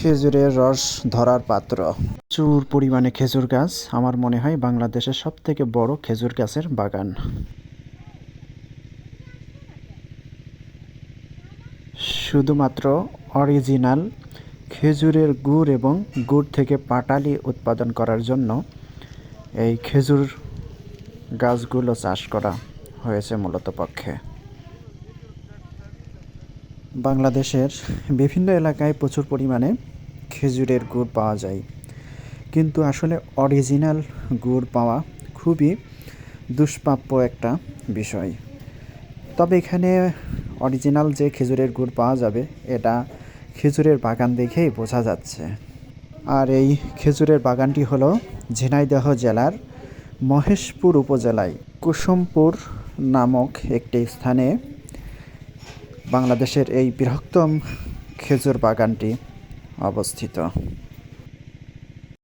খেজুরের রস ধরার পাত্র। প্রচুর পরিমাণে খেজুর গাছ আমার মনে হয় বাংলাদেশের সব থেকে বড় খেজুর গাছের বাগান। শুধুমাত্র অরিজিনাল খেজুরের গুড় এবং গুড় থেকে পাটালি উৎপাদন করার জন্য এই খেজুর গাছগুলো চাষ করা হয়েছে মূলত পক্ষে। বাংলাদেশের বিভিন্ন এলাকায় প্রচুর পরিমাণে খেজুরের গুড় পাওয়া যায়। কিন্তু আসলে অরিজিনাল গুড় পাওয়া খুবই দুষ্প্রাপ্য একটা বিষয়। তবে এখানে অরিজিনাল যে খেজুরের গুড় পাওয়া যাবে, এটা খেজুরের বাগান দেখেই বোঝা যাচ্ছে। আর এই খেজুরের বাগানটি হলো ঝিনাইদহ জেলার মহেশপুর উপজেলায় কুসুমপুর নামক একটি স্থানে বাংলাদেশের এই বৃহত্তম খেজুর বাগানটি অবস্থিত।